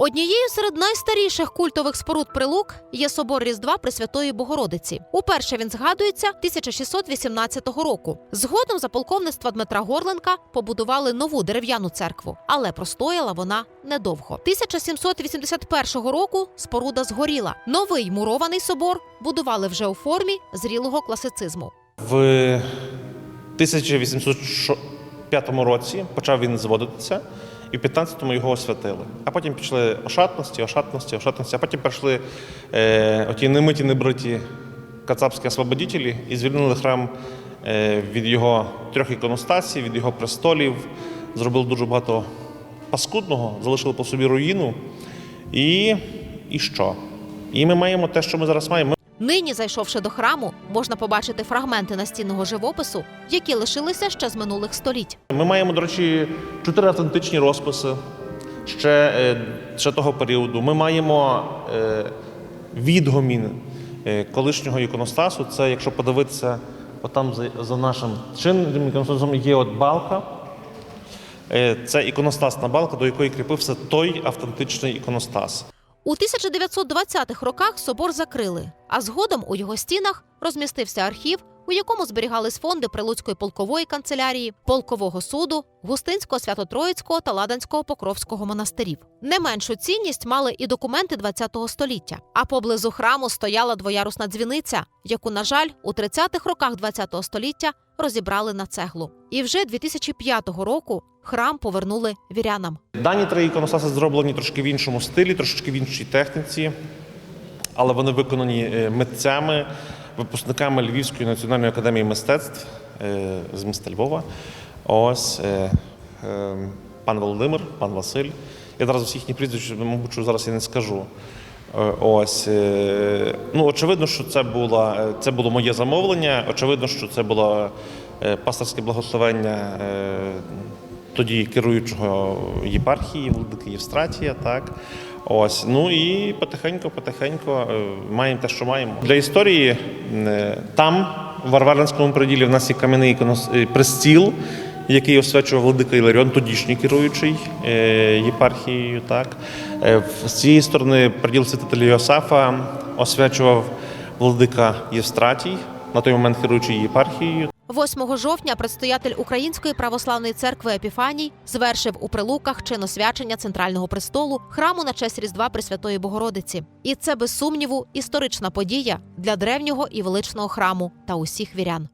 Однією серед найстаріших культових споруд прилук є собор Різдва Пресвятої Богородиці. Уперше він згадується 1618 року. Згодом за полковництва Дмитра Горленка побудували нову дерев'яну церкву, але простояла вона недовго. 1781 року споруда згоріла. Новий мурований собор будували вже у формі зрілого класицизму. В 1805 році почав він зводитися, і в 15-му його освятили. А потім пішли ошатності, ошатності, ошатності, а потім прийшли е, оті немиті небриті кацапські освободителі і звільнили храм е, від його трьох іконостасів, від його престолів, зробили дуже багато паскудного, залишили по собі руїну. І, і що? І ми маємо те, що ми зараз маємо. Нині, зайшовши до храму, можна побачити фрагменти настінного живопису, які лишилися ще з минулих століть. Ми маємо, до речі, чотири автентичні розписи ще, е, ще того періоду. Ми маємо е, відгомін е, колишнього іконостасу. Це, якщо подивитися, отам за, нашим чинним іконостасом є от балка. Це іконостасна балка, до якої кріпився той автентичний іконостас. У 1920-х роках собор закрили, а згодом у його стінах розмістився архів, у якому зберігались фонди Прилуцької полкової канцелярії, полкового суду, Густинського, Свято-Троїцького та Ладанського Покровського монастирів. Не меншу цінність мали і документи ХХ століття. А поблизу храму стояла двоярусна дзвіниця, яку, на жаль, у 30-х роках ХХ століття розібрали на цеглу. І вже 2005 року храм повернули вірянам. Дані три іконостаси зроблені трошки в іншому стилі, трошки в іншій техніці, але вони виконані е, митцями, випускниками Львівської національної академії мистецтв е, з міста Львова. Ось е, е, пан Володимир, пан Василь. Я зараз усіх їхніх прізвищ, мабуть, зараз я не скажу. Ось ну очевидно, що це було, це було моє замовлення. Очевидно, що це було пасторське благословення тоді керуючого єпархії, владики Євстратія, так. Ось, ну і потихеньку, потихеньку е, маємо те, що маємо. Для історії е, там, в Варваринському приділі, в нас є кам'яний е, престіл, який освячував владика Іларіон, тодішній керуючий єпархією. Так. З цієї сторони приділ святителя Йосафа освячував владика Євстратій, на той момент керуючий єпархією. 8 жовтня предстоятель Української православної церкви Епіфаній звершив у прилуках чиносвячення центрального престолу храму на честь Різдва Пресвятої Богородиці. І це без сумніву історична подія для древнього і величного храму та усіх вірян.